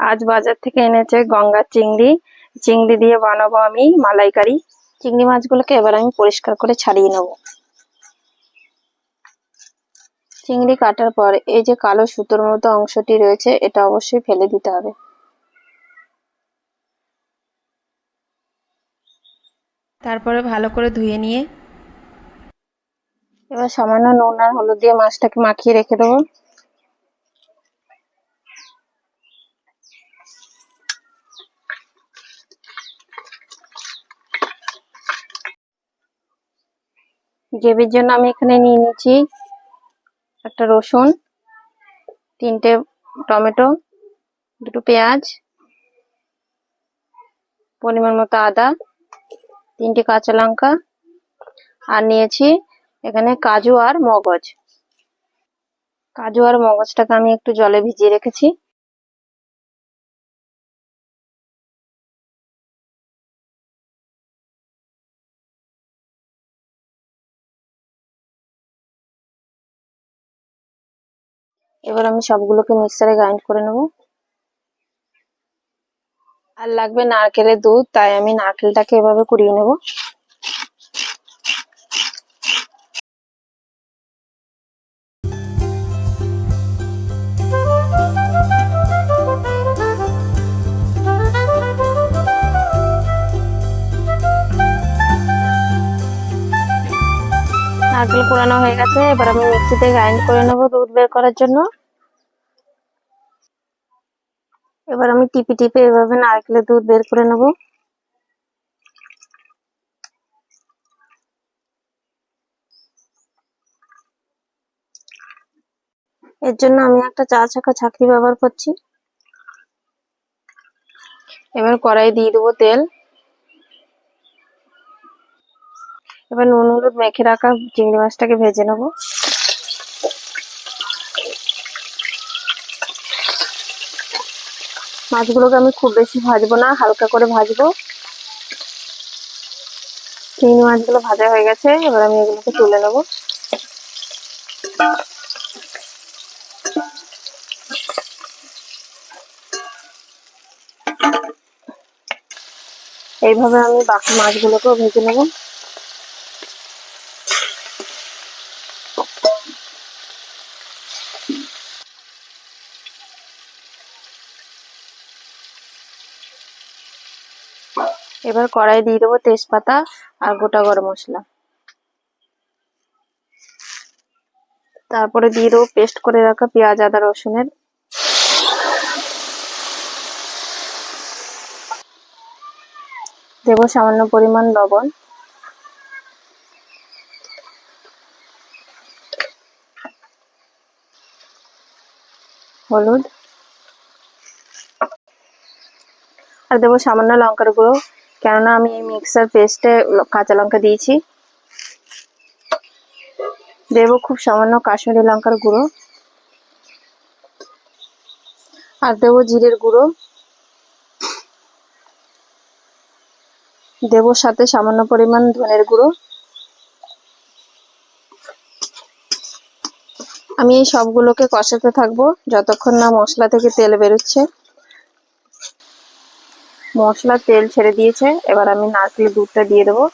আজ বাজার থেকে এনেছে গঙ্গার চিংড়ি। চিংড়ি দিয়ে বানাবো আমি মালাইকারি। চিংড়ি মাছগুলোকে এবার আমি পরিষ্কার করে ছাড়িয়ে নেব। চিংড়ি কাটার পর এই যে কালো সুতোর মতো অংশটি রয়েছে এটা অবশ্যই ফেলে দিতে হবে। তারপরে ভালো করে ধুয়ে নিয়ে এবার সামান্য নুন আর হলুদ দিয়ে মাছটাকে মাখিয়ে রেখে দেবো। গ্রেভির জন্য আমি এখানে নিয়ে নিয়েছি একটা রসুন, তিনটে টমেটো, দুটো পেঁয়াজ, পরিমাণ মতো আদা, তিনটে কাঁচা লঙ্কা, আর নিয়েছি এখানে কাজু আর মগজ। কাজু আর মগজটাকে আমি একটু জলে ভিজিয়ে রেখেছি। এবার আমি সবগুলোকে মিক্সারে গ্রাইন্ড করে নেব। আর লাগবে নারকেলের দুধ, তাই আমি নারকেলটাকে এভাবে কুড়িয়ে নেব। নারকেল কোরানো হয়ে গেছে, এবার আমি মিক্সিতে গ্রাইন্ড করে নেব দুধ বের করার জন্য। এবার আমি টিপে টিপে এভাবে নারকেলের দুধ বের করে নেব। এর জন্য আমি একটা চা চাকা ছাঁকনি ব্যবহার করছি। এবার কড়াই দিয়ে দেবো তেল। এবার নুন, হলুদ মেখে রাখা চিংড়ি মাছটাকে ভেজে নেব। মাছগুলোকে আমি খুব বেশি ভাজবো না, হালকা করে ভাজবো। চিংড়ি মাছগুলো ভাজা হয়ে গেছে, এবার আমি এগুলোকে তুলে নেব। এইভাবে আমি বাকি মাছগুলোকেও ভেজে নেব। এবার কড়াই দিয়ে দেবো তেজপাতা আর গোটা গরম মশলা। তারপরে দিয়ে দেবো পেস্ট করে রাখা পেঁয়াজ, আদা, রসুনের। দেবো সামান্য পরিমাণ লবণ। হলুদ। আর দেবো সামান্য লঙ্কার গুঁড়ো। কেননা আমি এই মিক্সার পেস্টে কাঁচা লঙ্কা দিয়েছি। দেবো খুব সামান্য কাশ্মীরি লঙ্কার গুঁড়ো। আর দেবো জিরের গুঁড়ো। দেবো সাথে সামান্য পরিমাণ ধনের গুঁড়ো। আমি এই সবগুলোকে কষাতে থাকব, যতক্ষণ না মশলা থেকে তেল বেরোচ্ছে। মশলা তেল ছেড়ে দিয়েছে। এবার আমি নারকেলের দুধটা দিয়ে দেবো।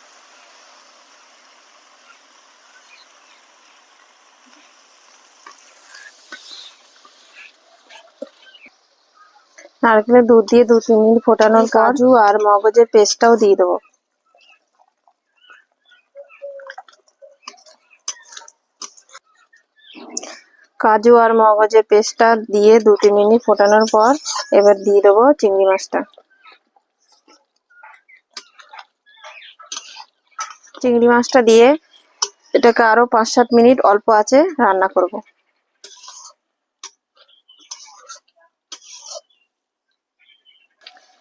নারকেলের দুধ দিয়ে দু তিন মিনিট ফোটানোর কাজু আর মগজের পেস্টটাও দিয়ে দেবো। কাজু আর মগজের পেস্টটা দিয়ে দু তিন মিনিট ফোটানোর পর এবার দিয়ে দেবো চিংড়ি মাছটা। চিংড়ি মাছটা দিয়ে এটাকে আরও পাঁচ সাত মিনিট অল্প আছে রান্না করব।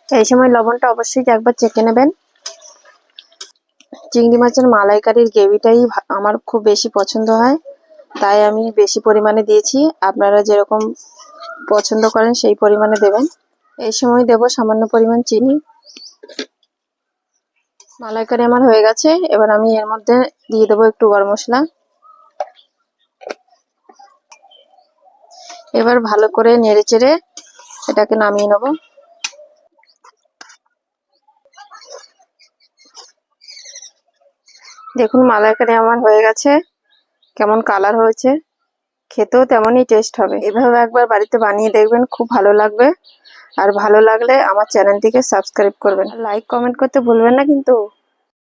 এই সময় লবণটা অবশ্যই একবার চেখে নেবেন। চিংড়ি মাছের মালাইকারির গ্রেভিটাই আমার খুব বেশি পছন্দ হয়, তাই আমি বেশি পরিমাণে দিয়েছি। আপনারা যেরকম পছন্দ করেন সেই পরিমাণে দেবেন। এই সময় দেব সামান্য পরিমাণ চিনি। মালাইকারি আমার হয়ে গেছে। এবার আমি এর মধ্যে দিয়ে দেবো একটু গরম মশলা। এবার ভালো করে নেড়ে চেড়ে এটাকে নামিয়ে নেব। দেখুন, মালাইকারি আমার হয়ে গেছে। কেমন কালার হয়েছে। খেতেও তেমনই টেস্ট হবে। এভাবে একবার বাড়িতে বানিয়ে দেখবেন, খুব ভালো লাগবে। আর ভালো লাগলে আমার চ্যানেলটিকে সাবস্ক্রাইব করবেন। লাইক কমেন্ট করতে ভুলবেন না কিন্তু।